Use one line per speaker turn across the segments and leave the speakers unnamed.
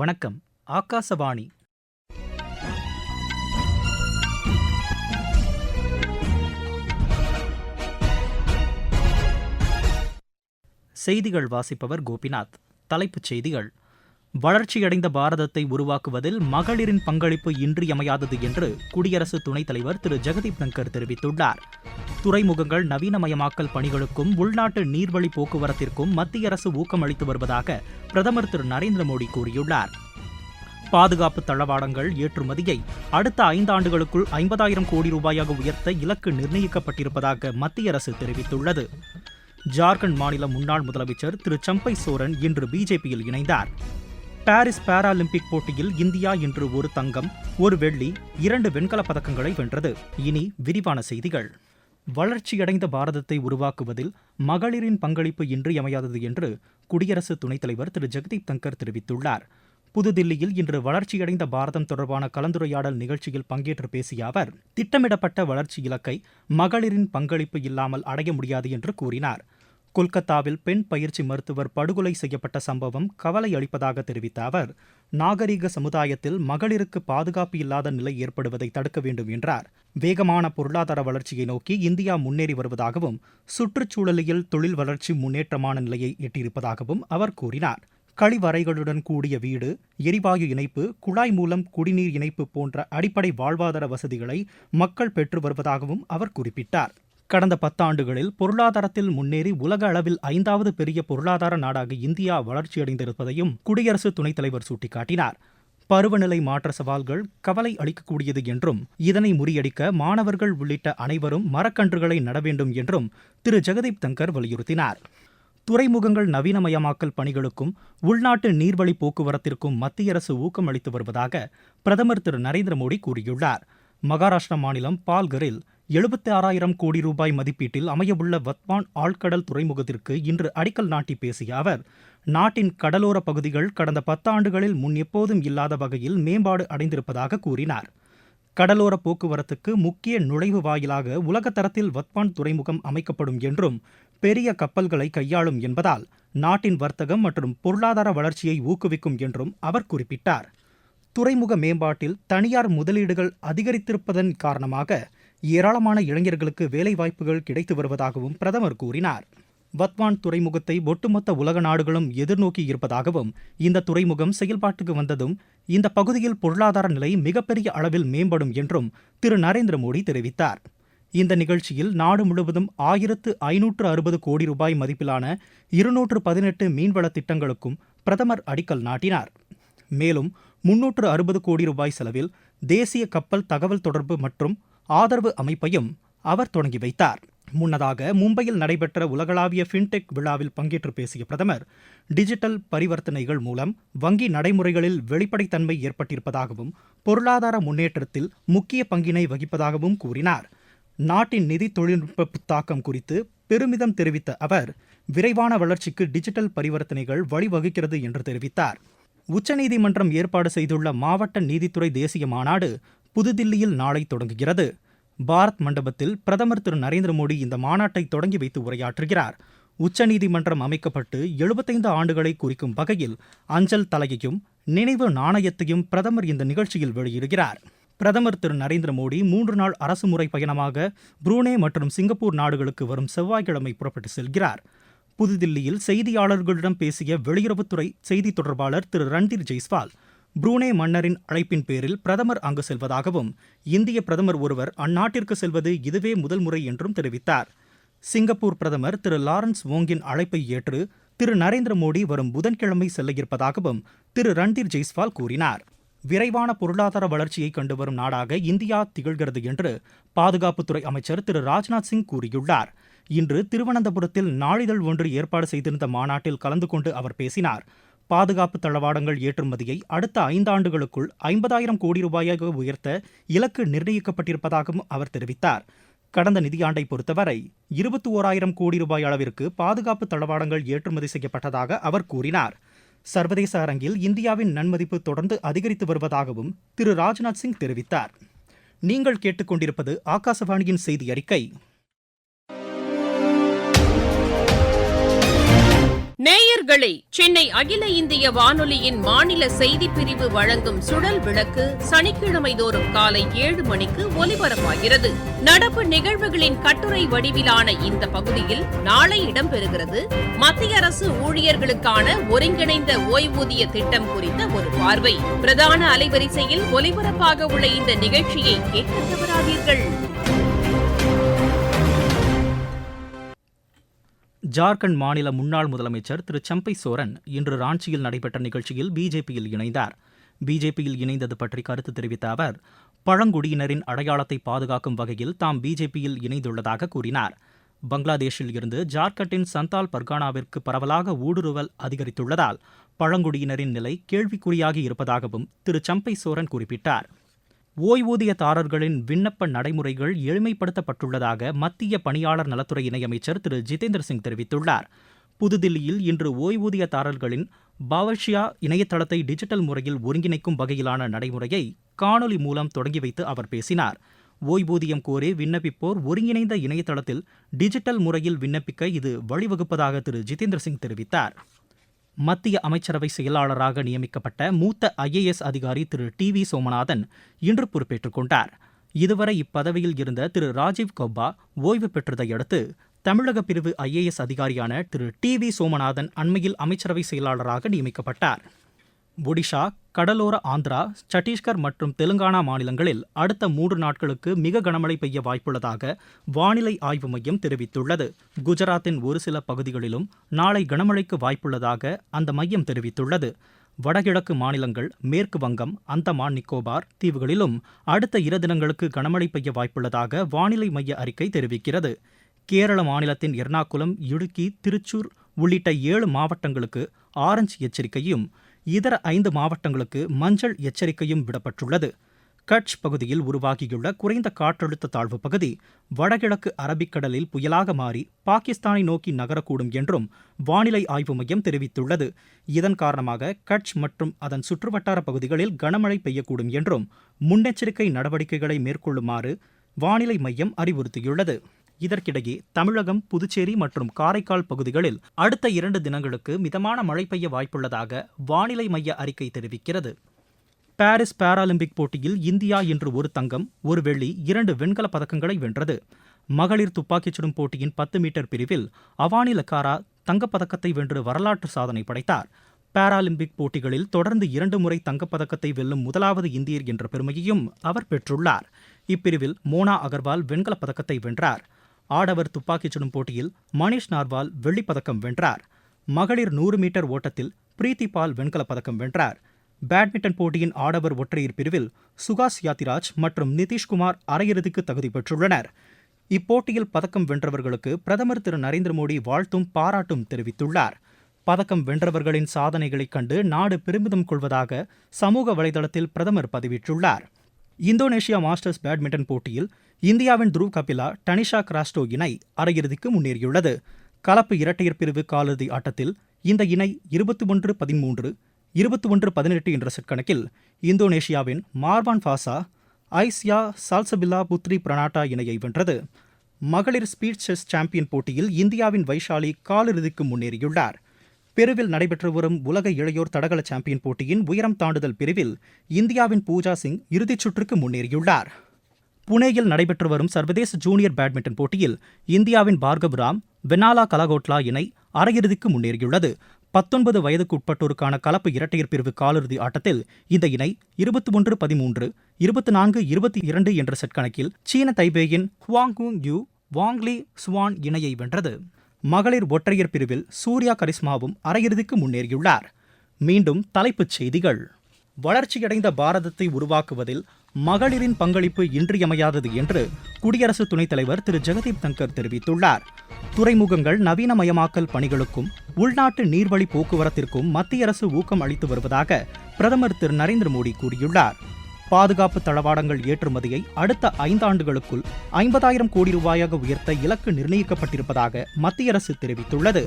வணக்கம் ஆகாசவாணி செய்திகள் வாசிப்பவர் கோபிநாத் தலைப்புச் செய்திகள் வளர்ச்சியடைந்த பாரதத்தை உருவாக்குவதில் மகளிரின் பங்களிப்பு இன்றியமையாதது என்று குடியரசு துணைத் தலைவர் திரு ஜெகதீப் தங்கர் தெரிவித்துள்ளார் துறைமுகங்கள் நவீனமயமாக்கல் பணிகளுக்கும் உள்நாட்டு நீர்வழி போக்குவரத்திற்கும் மத்திய அரசு ஊக்கம் அளித்து வருவதாக பிரதமர் திரு நரேந்திர மோடி கூறியுள்ளார் பாதுகாப்பு தளவாடங்கள் ஏற்றுமதியை அடுத்த ஐந்தாண்டுகளுக்குள் ஐம்பதாயிரம் கோடி ரூபாயாக உயர்த்த இலக்கு நிர்ணயிக்கப்பட்டிருப்பதாக மத்திய அரசு தெரிவித்துள்ளது ஜார்க்கண்ட் மாநில முன்னாள் முதலமைச்சர் திரு சம்பை சோரன் இன்று பிஜேபியில் இணைந்தார் பாரிஸ் பாராலிம்பிக் போட்டியில் இந்தியா இன்று ஒரு தங்கம் ஒரு வெள்ளி இரண்டு வெண்கலப் பதக்கங்களை வென்றது இனி விரிவான செய்திகள் வளர்ச்சியடைந்த பாரதத்தை உருவாக்குவதில் மகளிரின் பங்களிப்பு இன்றியமையாதது என்று குடியரசு துணைத் தலைவர் திரு ஜெகதீப் தங்கர் தெரிவித்துள்ளார் புதுதில்லியில் இன்று வளர்ச்சியடைந்த பாரதம் தொடர்பான கலந்துரையாடல் நிகழ்ச்சியில் பங்கேற்று பேசிய அவர் திட்டமிடப்பட்ட வளர்ச்சி இலக்கை மகளிரின் பங்களிப்பு இல்லாமல் அடைய முடியாது என்று கூறினார் கொல்கத்தாவில் பெண் பயிற்சி மருத்துவர் படுகொலை செய்யப்பட்ட சம்பவம் கவலை அளிப்பதாக தெரிவித்த அவர் நாகரீக சமுதாயத்தில் மகளிருக்கு பாதுகாப்பு இல்லாத நிலை ஏற்படுவதை தடுக்க வேண்டும் என்றார் வேகமான பொருளாதார வளர்ச்சியை நோக்கி இந்தியா முன்னேறி வருவதாகவும் சுற்றுச்சூழலியல் தொழில் வளர்ச்சி முன்னேற்றமான நிலையை எட்டியிருப்பதாகவும் அவர் கூறினார் கழிவறைகளுடன் கூடிய வீடு எரிவாயு இணைப்பு குழாய் மூலம் குடிநீர் இணைப்பு போன்ற அடிப்படை வாழ்வாதார வசதிகளை மக்கள் பெற்று வருவதாகவும் அவர் குறிப்பிட்டார் கடந்த பத்தாண்டுகளில் பொருளாதாரத்தில் முன்னேறி உலக அளவில் ஐந்தாவது பெரிய பொருளாதார நாடாக இந்தியா வளர்ச்சியடைந்திருப்பதையும் குடியரசு துணைத் தலைவர் சுட்டிக்காட்டினார் பருவநிலை மாற்ற சவால்கள் கவலை அளிக்கக்கூடியது என்றும் இதனை முறியடிக்க மாணவர்கள் உள்ளிட்ட அனைவரும் மரக்கன்றுகளை நட வேண்டும் என்றும் திரு ஜெகதீப் தங்கர் வலியுறுத்தினார் துறைமுகங்கள் நவீனமயமாக்கல் பணிகளுக்கும் உள்நாட்டு நீர்வழி போக்குவரத்திற்கும் மத்திய அரசு ஊக்கம் அளித்து வருவதாக பிரதமர் திரு நரேந்திர மோடி கூறியுள்ளார் மகாராஷ்டிரா மாநிலம் பால்கரில் எழுபத்தி ஆறாயிரம் கோடி ரூபாய் மதிப்பீட்டில் அமையவுள்ள வத்வான் ஆழ்கடல் துறைமுகத்திற்கு இன்று அடிக்கல் நாட்டி பேசிய அவர் நாட்டின் கடலோர பகுதிகள் கடந்த பத்தாண்டுகளில் முன் எப்போதும் இல்லாத வகையில் மேம்பாடு அடைந்திருப்பதாக கூறினார் கடலோர போக்குவரத்துக்கு முக்கிய நுழைவு வாயிலாக உலகத்தரத்தில் வத்வான் துறைமுகம் அமைக்கப்படும் என்றும் பெரிய கப்பல்களை கையாளும் என்பதால் நாட்டின் வர்த்தகம் மற்றும் பொருளாதார வளர்ச்சியை ஊக்குவிக்கும் என்றும் அவர் குறிப்பிட்டார் துறைமுக மேம்பாட்டில் தனியார் முதலீடுகள் அதிகரித்திருப்பதன் காரணமாக ஏராளமான இளைஞர்களுக்கு வேலைவாய்ப்புகள் கிடைத்து வருவதாகவும் பிரதமர் கூறினார் வத்வான் துறைமுகத்தை ஒட்டுமொத்த உலக நாடுகளும் எதிர்நோக்கி இருப்பதாகவும் இந்த துறைமுகம் செயல்பாட்டுக்கு வந்ததும் இந்த பகுதியில் பொருளாதார நிலை மிகப்பெரிய அளவில் மேம்படும் என்றும் திரு நரேந்திர மோடி தெரிவித்தார் இந்த நிகழ்ச்சியில் நாடு முழுவதும் ஆயிரத்து ஐநூற்று அறுபது கோடி ரூபாய் மதிப்பிலான இருநூற்று பதினெட்டு மீன்வள திட்டங்களுக்கும் பிரதமர் அடிக்கல் நாட்டினார் மேலும் முன்னூற்று அறுபது கோடி ரூபாய் செலவில் தேசிய கப்பல் தகவல் தொடர்பு மற்றும் ஆதரவு அமைப்பையும் அவர் தொடங்கி வைத்தார் முன்னதாக மும்பையில் நடைபெற்ற உலகளாவிய ஃபின்டெக் விழாவில் பங்கேற்று பேசிய பிரதமர் டிஜிட்டல் பரிவர்த்தனைகள் மூலம் வங்கி நடைமுறைகளில் வெளிப்படைத்தன்மை ஏற்பட்டிருப்பதாகவும் பொருளாதார முன்னேற்றத்தில் முக்கிய பங்கினை வகிப்பதாகவும் கூறினார் நாட்டின் நிதி தொழில்நுட்ப புத்தாக்கம் குறித்து பெருமிதம் தெரிவித்த அவர் விரைவான வளர்ச்சிக்கு டிஜிட்டல் பரிவர்த்தனைகள் வழிவகுக்கிறது என்று தெரிவித்தார் உச்சநீதிமன்றம் ஏற்பாடு செய்துள்ள மாவட்ட நீதித்துறை தேசிய மாநாடு புதுதில்லியில் நாளை தொடங்குகிறது பாரத் மண்டபத்தில் பிரதமர் திரு நரேந்திர மோடி இந்த மாநாட்டை தொடங்கி வைத்து உரையாற்றுகிறார் உச்சநீதிமன்றம் அமைக்கப்பட்டு எழுபத்தைந்து ஆண்டுகளை குறிக்கும் வகையில் அஞ்சல் தலையையும் நினைவு நாணயத்தையும் பிரதமர் இந்த நிகழ்ச்சியில் வெளியிடுகிறார் பிரதமர் திரு நரேந்திர மோடி மூன்று நாள் அரசுமுறை பயணமாக புரூனே மற்றும் சிங்கப்பூர் நாடுகளுக்கு வரும் செவ்வாய்க்கிழமை புறப்பட்டு செல்கிறார் புதுதில்லியில் செய்தியாளர்களிடம் பேசிய வெளியுறவுத்துறை செய்தி தொடர்பாளர் திரு ரன்தீர் ஜெய்ஸ்வால் புரூனே மன்னரின் அழைப்பின் பேரில் பிரதமர் அங்கு செல்வதாகவும் இந்திய பிரதமர் ஒருவர் அந்நாட்டிற்கு செல்வது இதுவே முதல் முறை என்றும் தெரிவித்தார் சிங்கப்பூர் பிரதமர் திரு லாரன்ஸ் வோங்கின் அழைப்பை ஏற்று திரு நரேந்திர மோடி வரும் புதன்கிழமை செல்ல இருப்பதாகவும் திரு ரன்தீர் ஜெய்ஸ்வால் கூறினார் விரைவான பொருளாதார வளர்ச்சியை கண்டு வரும் நாடாக இந்தியா திகழ்கிறது என்று பாதுகாப்புத்துறை அமைச்சர் திரு ராஜ்நாத் சிங் கூறியுள்ளார் இன்று திருவனந்தபுரத்தில் நாளிதழ் ஒன்று ஏற்பாடு செய்திருந்த மாநாட்டில் கலந்து கொண்டு அவர் பேசினார் பாதுகாப்பு தளவாடங்கள் ஏற்றுமதியை அடுத்த ஐந்தாண்டுகளுக்குள் ஐம்பதாயிரம் கோடி ரூபாயாக உயர்த்த இலக்கு நிர்ணயிக்கப்பட்டிருப்பதாகவும் அவர் தெரிவித்தார் கடந்த நிதியாண்டை பொறுத்தவரை இருபத்தி ஓராயிரம் கோடி ரூபாய் அளவிற்கு பாதுகாப்பு தளவாடங்கள் ஏற்றுமதி செய்யப்பட்டதாக அவர் கூறினார் சர்வதேச அரங்கில் இந்தியாவின் நன்மதிப்பு தொடர்ந்து அதிகரித்து வருவதாகவும் திரு ராஜ்நாத் சிங் தெரிவித்தார் நீங்கள் கேட்டுக்கொண்டிருப்பது ஆகாசவாணியின் செய்தி அறிக்கை நேயர்களே சென்னை அகில இந்திய வானொலியின் மாநில செய்தி பிரிவு வழங்கும் சுழல் விளக்கு சனிக்கிழமை தோறும் காலை ஏழு மணிக்கு ஒலிபரப்பாகிறது நடப்பு நிகழ்வுகளின் கட்டுரை வடிவிலான இந்த பகுதியில் நாளை இடம்பெறுகிறது மத்திய அரசு ஊழியர்களுக்கான ஒருங்கிணைந்த ஓய்வூதிய திட்டம் குறித்த ஒரு பார்வை பிரதான அலைவரிசையில் ஒலிபரப்பாக உள்ள இந்த நிகழ்ச்சியை கேட்க தவறாதீர்கள் ஜார்க்கண்ட் மாநில முன்னாள் முதலமைச்சர் திரு சம்பை சோரன் இன்று ராஞ்சியில் நடைபெற்ற நிகழ்ச்சியில் பிஜேபியில் இணைந்தார் பிஜேபியில் இணைந்தது பற்றி கருத்து தெரிவித்த அவர் பழங்குடியினரின் அடையாளத்தை பாதுகாக்கும் வகையில் தாம் பிஜேபியில் இணைந்துள்ளதாக கூறினார் பங்களாதேஷில் இருந்து ஜார்க்கண்டின் சந்தால் பர்கானாவிற்கு பரவலாக ஊடுருவல் அதிகரித்துள்ளதால் பழங்குடியினரின் நிலை கேள்விக்குறியாகி இருப்பதாகவும் திரு சம்பை சோரன் குறிப்பிட்டார் ஓய்வூதியதாரர்களின் விண்ணப்ப நடைமுறைகள் எளிமைப்படுத்தப்பட்டுள்ளதாக மத்திய பணியாளர் நலத்துறை இணையமைச்சர் திரு ஜிதேந்திர சிங் தெரிவித்துள்ளார் புதுதில்லியில் இன்று ஓய்வூதியதாரர்களின் பாவஷியா இணையதளத்தை டிஜிட்டல் முறையில் ஒருங்கிணைக்கும் வகையிலான நடைமுறையை காணொலி மூலம் தொடங்கி வைத்து அவர் பேசினார் ஓய்வூதியம் கோரி விண்ணப்பிப்போர் ஒருங்கிணைந்த இணையதளத்தில் டிஜிட்டல் முறையில் விண்ணப்பிக்க இது வழிவகுப்பதாக திரு ஜிதேந்திர சிங் தெரிவித்தார் மத்திய அமைச்சரவை செயலாளராக நியமிக்கப்பட்ட மூத்த ஐஏஎஸ் அதிகாரி திரு டி வி சோமநாதன் இன்று பொறுப்பேற்றுக் கொண்டார் இதுவரை இப்பதவியில் இருந்த திரு ராஜீவ் கௌபா ஓய்வு பெற்றதை அடுத்து தமிழக பிரிவு ஐஏஎஸ் அதிகாரியான திரு டி வி சோமநாதன் அண்மையில் அமைச்சரவை செயலாளராக நியமிக்கப்பட்டார் ஒடிஷா கடலோர ஆந்திரா சட்டீஸ்கர் மற்றும் தெலுங்கானா மாநிலங்களில் அடுத்த மூன்று நாட்களுக்கு மிக கனமழை பெய்ய வாய்ப்புள்ளதாக வானிலை ஆய்வு மையம் தெரிவித்துள்ளது குஜராத்தின் ஒரு சில பகுதிகளிலும் நாளை கனமழைக்கு வாய்ப்புள்ளதாக அந்த மையம் தெரிவித்துள்ளது வடகிழக்கு மாநிலங்கள் மேற்கு வங்கம் அந்தமான் நிக்கோபார் தீவுகளிலும் அடுத்த இரு தினங்களுக்கு கனமழை பெய்ய வாய்ப்புள்ளதாக வானிலை மைய அறிக்கை தெரிவிக்கிறது கேரள மாநிலத்தின் எர்ணாகுளம் இடுக்கி திருச்சூர் உள்ளிட்ட ஏழு மாவட்டங்களுக்கு ஆரஞ்சு எச்சரிக்கையும் இதர ஐந்து மாவட்டங்களுக்கு மஞ்சள் எச்சரிக்கையும் விடப்பட்டுள்ளது கட்ச் பகுதியில் உருவாகியுள்ள குறைந்த காற்றழுத்த தாழ்வு பகுதி வடகிழக்கு அரபிக்கடலில் புயலாக மாறி பாகிஸ்தானை நோக்கி நகரக்கூடும் என்றும் வானிலை ஆய்வு மையம் தெரிவித்துள்ளது இதன் காரணமாக கட்ச் மற்றும் அதன் சுற்றுவட்டார பகுதிகளில் கனமழை பெய்யக்கூடும் என்றும் முன்னெச்சரிக்கை நடவடிக்கைகளை மேற்கொள்ளுமாறு வானிலை மையம் அறிவுறுத்தியுள்ளது இதற்கிடையே தமிழகம் புதுச்சேரி மற்றும் காரைக்கால் பகுதிகளில் அடுத்த இரண்டு தினங்களுக்கு மிதமான மழை பெய்ய வாய்ப்புள்ளதாக வானிலை மைய அறிக்கை தெரிவிக்கிறது பாரிஸ் பாராலிம்பிக் போட்டியில் இந்தியா இன்று ஒரு தங்கம் ஒரு வெள்ளி இரண்டு வெண்கலப் பதக்கங்களை வென்றது மகளிர் துப்பாக்கிச் சுடும் போட்டியின் பத்து மீட்டர் பிரிவில் அவானி லக்காரா தங்கப்பதக்கத்தை வென்று வரலாற்று சாதனை படைத்தார் பாராலிம்பிக் போட்டிகளில் தொடர்ந்து இரண்டு முறை தங்கப்பதக்கத்தை வெல்லும் முதலாவது இந்தியர் என்ற பெருமையையும் அவர் பெற்றுள்ளார் இப்பிரிவில் மோனா அகர்வால் வெண்கலப் பதக்கத்தை வென்றார் ஆடவர் துப்பாக்கிச் சுடும் போட்டியில் மணிஷ் நார்வால் வெள்ளிப்பதக்கம் வென்றார் மகளிர் நூறு மீட்டர் ஓட்டத்தில் பிரீத்தி பால் வெண்கலப் பதக்கம் வென்றார் பேட்மிண்டன் போட்டியின் ஆடவர் ஒற்றையர் பிரிவில் சுகாஷ் யாத்திராஜ் மற்றும் நிதிஷ்குமார் அரையிறுதிக்கு தகுதி பெற்றுள்ளனர் இப்போட்டியில் பதக்கம் வென்றவர்களுக்கு பிரதமர் திரு நரேந்திர மோடி வாழ்த்தும் பாராட்டும் தெரிவித்துள்ளார் பதக்கம் வென்றவர்களின் சாதனைகளைக் கண்டு நாடு பெருமிதம் கொள்வதாக சமூக வலைதளத்தில் பிரதமர் பதிவிட்டுள்ளார் இந்தோனேஷியா மாஸ்டர்ஸ் பேட்மிண்டன் போட்டியில் இந்தியாவின் துருவ் கபிலா டனிஷா கிராஸ்டோ இணை அரையிறுதிக்கு முன்னேறியுள்ளது கலப்பு இரட்டையர் பிரிவு காலிறுதி ஆட்டத்தில் இந்த இணை இருபத்தி ஒன்று பதிமூன்று இருபத்தி ஒன்று பதினெட்டு என்ற செட் கணக்கில் இந்தோனேஷியாவின் மார்வான் ஃபாசா ஐசியா சால்சபில்லா புத்ரி பிரனாட்டா இணையை வென்றது மகளிர் ஸ்பீட் செஸ் சாம்பியன் போட்டியில் இந்தியாவின் வைஷாலி காலிறுதிக்கு முன்னேறியுள்ளார் பெருவில் நடைபெற்று வரும் உலக இளையோர் தடகள சாம்பியன் போட்டியின் உயரம் தாண்டுதல் பிரிவில் இந்தியாவின் பூஜா சிங் இறுதிச் சுற்றுக்கு முன்னேறியுள்ளார் புனேயில் நடைபெற்று வரும் சர்வதேச ஜூனியர் பேட்மிண்டன் போட்டியில் இந்தியாவின் பார்கவ் ராம் வெனாலா கலகோட்லா இணை அரையிறுதிக்கு முன்னேறியுள்ளது பத்தொன்பது வயதுக்குட்பட்டோருக்கான கலப்பு இரட்டையர் பிரிவு காலிறுதி ஆட்டத்தில் இந்த இணை இருபத்தி ஒன்று பதிமூன்று இருபத்தி நான்கு இருபத்தி இரண்டு என்ற செட் கணக்கில் சீன தைபேயின் ஹுவாங் யூ வாங்லி சுவான் இணையை வென்றது மகளிர் ஒற்றையர் பிரிவில் சூர்யா கரிஸ்மாவும் அரையிறுதிக்கு முன்னேறியுள்ளார் மீண்டும் தலைப்புச் செய்திகள் வளர்ச்சியடைந்த பாரதத்தை உருவாக்குவதில் மகளிரின் பங்களிப்பு இன்றியமையாதது என்று குடியரசு துணைத் தலைவர் திரு ஜெகதீப் தங்கர் தெரிவித்துள்ளார் துறைமுகங்கள் நவீனமயமாக்கல் பணிகளுக்கும் உள்நாட்டு நீர்வழி போக்குவரத்திற்கும் மத்திய அரசு ஊக்கம் அளித்து வருவதாக பிரதமர் திரு நரேந்திர மோடி கூறியுள்ளார் பாதுகாப்பு தளவாடங்கள் ஏற்றுமதியை அடுத்த ஐந்தாண்டுகளுக்குள் ஐம்பதாயிரம் கோடி ரூபாயாக உயர்த்த இலக்கு நிர்ணயிக்கப்பட்டிருப்பதாக மத்திய அரசு தெரிவித்துள்ளது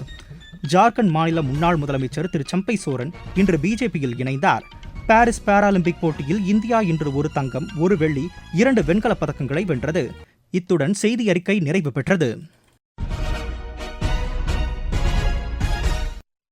ஜார்க்கண்ட் மாநில முன்னாள் முதலமைச்சர் திரு சம்பை சோரன் இன்று பிஜேபியில் இணைந்தார் பாரிஸ் பாராலிம்பிக் போட்டியில் இந்தியா இன்று ஒரு தங்கம் ஒரு வெள்ளி இரண்டு வெண்கலப் பதக்கங்களை வென்றது இத்துடன் செய்தி அறிக்கை நிறைவு பெற்றது